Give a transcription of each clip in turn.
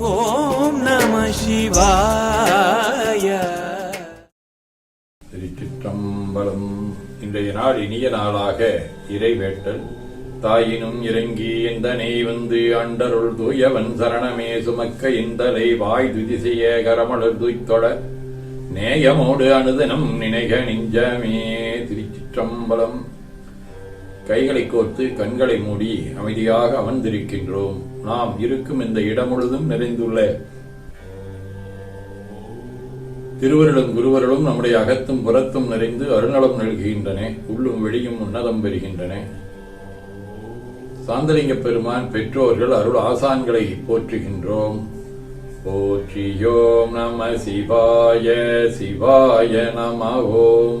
ஓம் நம சிவாய. திருச்சிற்றம்பலம். இன்றைய நாள் இனிய நாளாக இறைவேட்டல். தாயினும் இறங்கி எந்தனை வந்து அண்டருள் தூயவன் சரணமே சுமக்க இந்தலை வாய் துதிசெய்ய கரமலர் தூய்த்தொட நேயமோடு அனுதனம் நினைக நெஞ்சமே. திருச்சிற்றம்பலம். கைகளை கோர்த்து கண்களை மூடி அமைதியாக அமர்ந்திருக்கின்றோம். நாம் இருக்கும் இந்த இடம் முழுதும் நிறைந்துள்ள திருவருளும் குருவருளும் நம்முடைய அகத்தும் புறத்தும் நிறைந்து அருணலம் நல்கின்றன உள்ளும் வெளியும் உன்னதம் பெறுகின்றன. சாந்தலிங்க பெருமான் பெற்றோர்கள் அருள் ஆசான்களை போற்றுகின்றோம். போற்றியோம் நம சிவாய சிவாய நம ஓம்.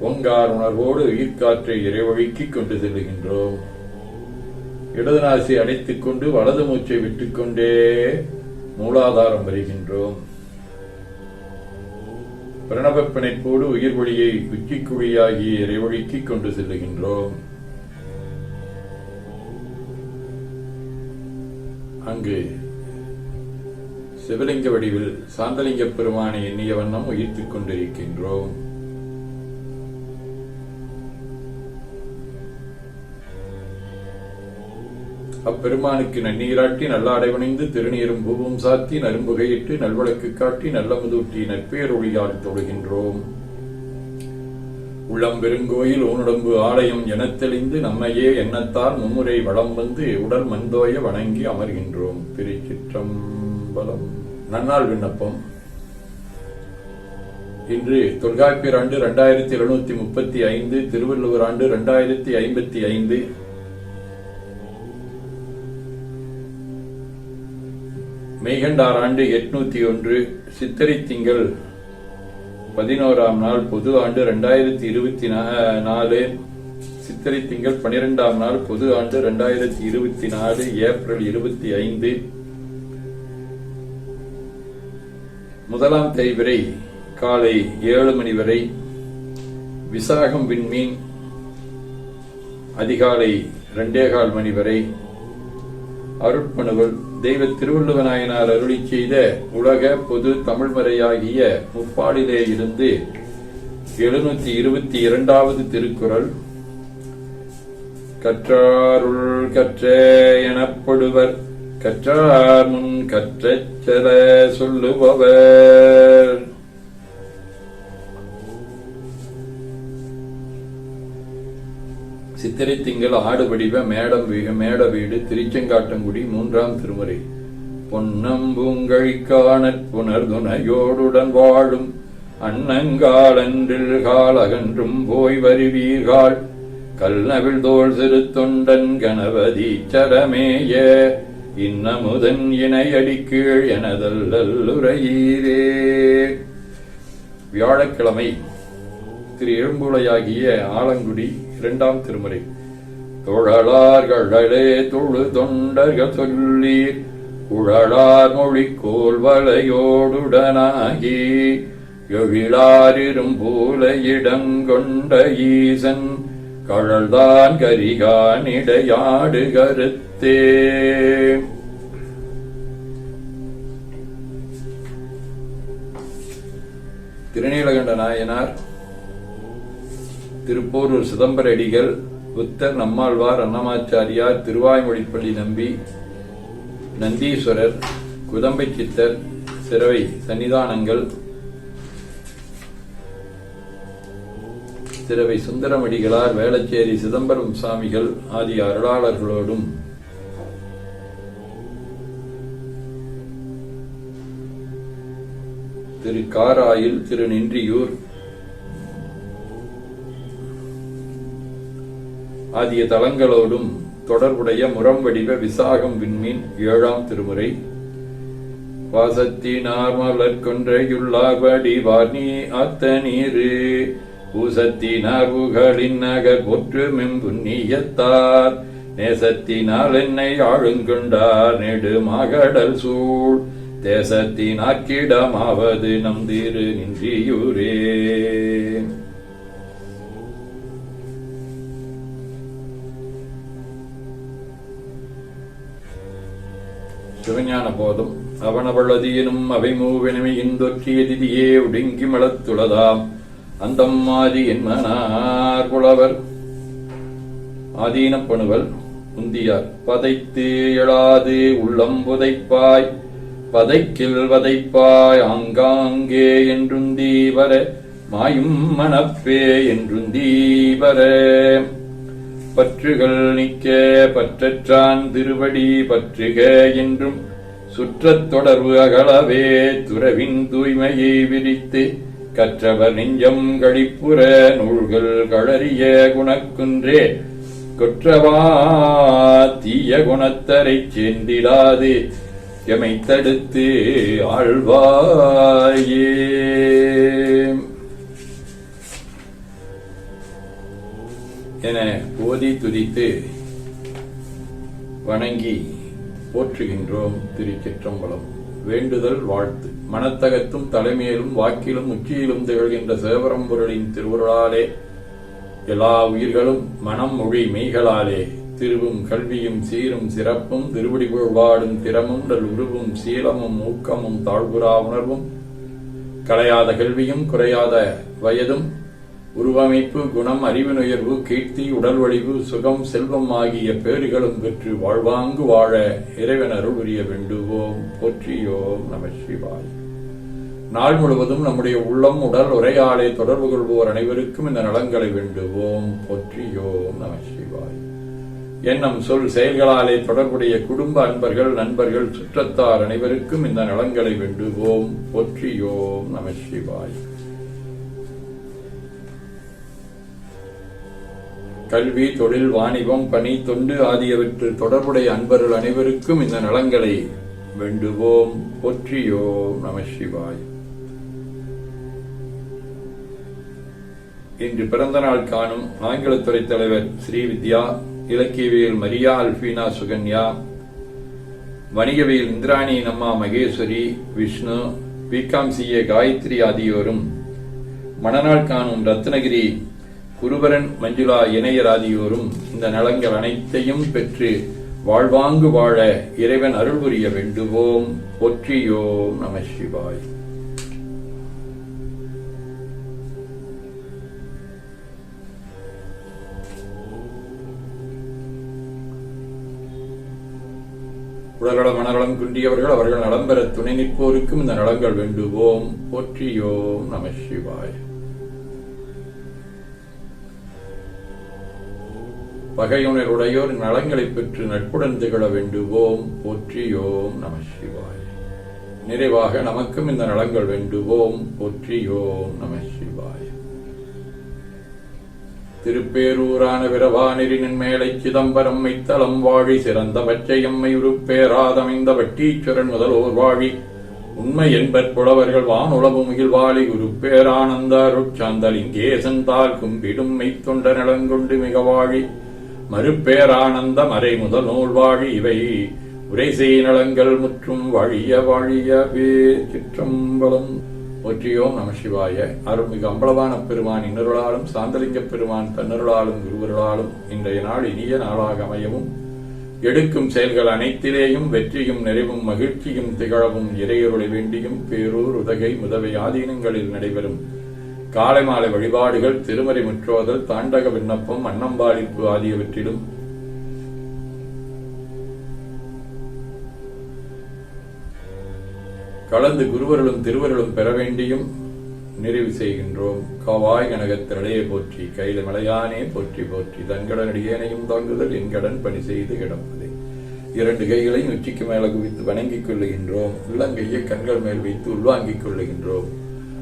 ஓங்கார் உணர்வோடு உயிர்காற்றை இறைவழிக்கிக் கொண்டு செல்லுகின்றோம். இடது நாசி அடைத்துக் கொண்டு வலது மூச்சை விட்டுக்கொண்டே மூலாதாரம் வருகின்றோம். பிரணவ பிணைப்போடு உயிர் வழியை உச்சிக்குழியாகி இறைவழிக்கிக் கொண்டு செல்லுகின்றோம். அங்கு சிவலிங்க வடிவில் சாந்தலிங்க பெருமானை எண்ணிய வண்ணம் உயிர்த்துக் கொண்டிருக்கின்றோம். அப்பெருமானுக்கு நன்னீராட்டி நல்லாடை வணிந்து திருநீரும் பூவும் சாத்தி நரும்புகையிட்டு நல்வழக்கு காட்டி நல்ல முதூட்டி நற்பேரொழியால் தொழுகின்றோம். உள்ளம் பெருங்கோயில் ஊனுடம்பு ஆலயம் எனத் தெளிந்து நம்மையே எண்ணத்தால் மும்முறை வளம் வந்து உடல் மந்தோய வணங்கி அமர்கின்றோம். திருச்சிற்றம்பலம். நன்னாள் விண்ணப்பம். இன்று தொல்காப்பியர் ஆண்டு இரண்டாயிரத்தி எழுநூத்தி முப்பத்தி ஐந்து திருவள்ளுவர் ஆண்டு இரண்டாயிரத்தி ஐம்பத்தி ஐந்து மெய்கண்டார் ஆண்டு எட்நூத்தி ஒன்று சித்திரை திங்கள் பதினோராம் நாள் பொது ஆண்டு ரெண்டாயிரத்தி இருபத்தி நாலு. சித்திரை திங்கள் பனிரெண்டாம் நாள் பொது ஆண்டு ரெண்டாயிரத்தி இருபத்தி நாலு ஏப்ரல் இருபத்தி ஐந்து. முதலாம் தேய்விரை காலை ஏழு மணி வரை விசாகம் விண்மீன் அதிகாலை ரெண்டே கால் மணி வரை அருட்பணுவல் தெய்வ திருவள்ளுவநாயனார் அருளி செய்த உலக பொது தமிழ்மறையாகிய முப்பாடிலே இருந்து எழுநூத்தி இருபத்தி இரண்டாவது திருக்குறள். கற்றாருள் கற்ற எனப்படுவர் கற்றார் முன் கற்றச் செல சொல்லுபவர். சித்திரை திங்கள் ஆடு வடிவ மேடம் மேட வீடு திருச்செங்காட்டங்குடி மூன்றாம் திருமுறை. பொன்னம்பூங்கழிக்கானற் புனர்துணையோடுடன் வாழும் அன்னங்காலன்றில் காலகன்றும் போய் வருவீர்கள் கல்நவில் தோல் சிறு தொண்டன் கணபதி சரமேய இன்னமுதன் இணையடி கீழ் எனதல்லுரையீரே வியாழக்கிழமை திரு எழும்புலையாகிய ஆலங்குடி இரண்டாம் திருமுறை. தொழலார்களே தொழு தொண்டர்கள் சொல்லீர். உழலார் மொழி கோல்வலையோடுடனாகி எழிலாரிரும் போல இடங்கொண்ட ஈசன் கழல்தான் கரிகானிடையாடு கருத்தே. திருநீலகண்ட நாயனார் திருப்போரூர் சிதம்பரடிகள் புத்தர் நம்மாழ்வார் அன்னமாச்சாரியார் திருவாய்மொழிப்பள்ளி நம்பி நந்தீஸ்வரர் குதம்பை சித்தர் சிறவை சன்னிதானங்கள் சிறவை சுந்தரமடிகளார் வேளச்சேரி சிதம்பரம் சாமிகள் ஆகிய அருளாளர்களோடும். திரு காராயில் திரு நின்றியூர் ஆகிய தலங்களோடும் தொடர்புடைய முரம் வடிவ விசாகம் விண்மீன் ஏழாம் திருமுறை. வாசத்தினார் மலர் கொன்றையுள்ளார்படி நீ அத்த நீரு பூசத்தினார் புகழின் நகர் பொற்று மெம்புண்ணியத்தார் நேசத்தினால் என்னை ஆளுங்கொண்டார் நெடு மாகடல் சூழ் தேசத்தினார்க்கிடமாவது நம் திரு நின்றியூரே. சிவஞான போதம் அவனவளதியனும் அவை மூவெனமையின் இந்தொற்றிய திதியே ஒடுங்கி மலத்துளதாம் அந்தம் ஆதி என்மனார் புலவர். ஆதீனப்பணுவல் உந்தியார் பதைத்து எழாது உள்ளம் புதைப்பாய். பதைக்கில் வதைப்பாய் ஆங்காங்கே என்றுந்தி வர மாயும் மனப்பே என்றுந்தி வர பற்றுகள் நிக்க பற்றற்றான் திருவடி பற்றுக என்றும் சுற்றத் தொடர்பு அகலவே துறவின் தூய்மையை விரித்து கற்றவர் நெஞ்சம் கழிப்புற நூல்கள் களறிய குணக்குன்றே கொற்றவா தீய குணத்தரைச் சேர்ந்திடாது எமை தடுத்து ஆழ்வாயே. என ஓதி துதித்து வணங்கி போற்றுகின்றோம் திருச்சிற்றம்பலம் வேண்டுதல் வாழ்த்து. மனத்தகத்தும் தலைமையிலும் வாக்கிலும் உச்சியிலும் திகழ்கின்ற சேவரம்பொருளின் திருவுருளாலே எல்லா உயிர்களும் மனம் மொழி மெய்களாலே திருவும் கல்வியும் சீரும் சிறப்பும் திருவடி வாடும் திறமும் நல் உருவும் சீலமும் ஊக்கமும் தாழ்வுரா உணர்வும் கலையாத கல்வியும் குறையாத வயதும் உருவமைப்பு குணம் அறிவு நுயர்வு கீர்த்தி உடல் வடிவு சுகம் செல்வம் ஆகிய பேறுகளும் பெற்று வாழ்வாங்கு வாழ இறைவன் அருள் புரிய வேண்டுவோம். போற்றியோம் நம சிவாய். நாள் முழுவதும் நம்முடைய உள்ளம் உடல் உரையாடை தொடர்பு கொள்வோர் அனைவருக்கும் இந்த நலங்களை வேண்டுவோம். போற்றியோம் நம சிவாய். எண்ணம் சொல் செயல்களாலே தொடர்புடைய குடும்ப அன்பர்கள் நண்பர்கள் சுற்றத்தார் அனைவருக்கும் இந்த நலங்களை வேண்டுவோம். போற்றியோம் நம சிவாய். கல்வி தொழில் வாணிபம் பணி தொண்டு ஆகியவற்றில் தொடர்புடைய அன்பர்கள் அனைவருக்கும் இந்த நலங்களை வேண்டுவோம் போற்றியோம் நம சிவாய். இன்று பிறந்த நாள் காணும் ஆங்கிலத்துறை தலைவர் ஸ்ரீவித்யா இலக்கியவியல் மரியா அல்பீனா சுகன்யா வணிகவியல் இந்திராணி நம்மா Maheswari Vishnu B Com CA Gayathri ஆகியோரும் மணநாள் காணும் ரத்னகிரி குருபரன் மஞ்சுளா இணையர் ஆகியோரும் இந்த நலங்கள் அனைத்தையும் பெற்று வாழ்வாங்கு வாழ இறைவன் அருள் புரிய வேண்டுவோம். ஒற்றியோம் நம சிவாய். உடல்நலம் மனநலம் குன்றியவர்கள் அவர்கள் நலம் பெற துணை நிற்போருக்கும் இந்த நலங்கள் வேண்டுவோம். போற்றியோம் நம சிவாய். பகையுணருடையோர் நலங்களை பெற்று நட்புடன் திகழ வேண்டுவோம். போற்றியோம் நம சிவாய். நிறைவாக நமக்கும் இந்த நலங்கள் வேண்டுவோம். போற்றியோம் நம சிவாய். திருப்பேரூரான விரவானிரின் மேலை சிதம்பரம் மைத்தலம் வாழி சிறந்த பச்சையம்மை உருப்பேராதமைந்த வட்டீச்சுரன் முதல்வோர் வாழி. உண்மை என்பற் புலவர்கள் வானுளவு முகில்வாளி குருப்பேரானந்த அருட்சாந்தலிங்கேசன் தால் கும்பிடும் மெய்த்தொண்ட நலங்கொண்டு மிக வாழி மறுப்பேரானந்த மறை முதல் இவை. உரைசெய் நலங்கள் முற்றும் வழிய வாழியவே சிற்றம்பலம். ஒற்றியோம் நம சிவாய. அருள்மிகு அம்பலவான பெருமான் இன்னருளாலும் சாந்தலிங்க பெருமான் தன்னருளாலும் குருவருளாலும் இன்றைய நாள் இனிய நாளாக அமையவும். எடுக்கும் செயல்கள் அனைத்திலேயும் வெற்றியும் நிறைவும் மகிழ்ச்சியும் திகழவும் இறையருளை வேண்டியும் பேரூர் உதகை முதவை ஆதீனங்களில் நடைபெறும். காலை மாலை வழிபாடுகள் திருமறை முற்றோதல் தாண்டக விண்ணப்பம் அன்னம்பாளிப்பு ஆகியவற்றிலும். கலந்து குருவர்களும் திருவர்களும் பெற வேண்டியும் நிறைவு செய்கின்றோம். கவாய் கனகத்திரளையே போற்றி கையில மலையானே போற்றி போற்றி தன்கடன் அடியேனையும் தாங்குதல் என் கடன் பணி செய்து கிடப்பதே. இரண்டு கைகளையும் உச்சிக்கு மேல குவித்து வணங்கிக் கொள்ளுகின்றோம். உள்ளங்கையை கண்கள் மேல் வைத்து உள்வாங்கிக் கொள்ளுகின்றோம்.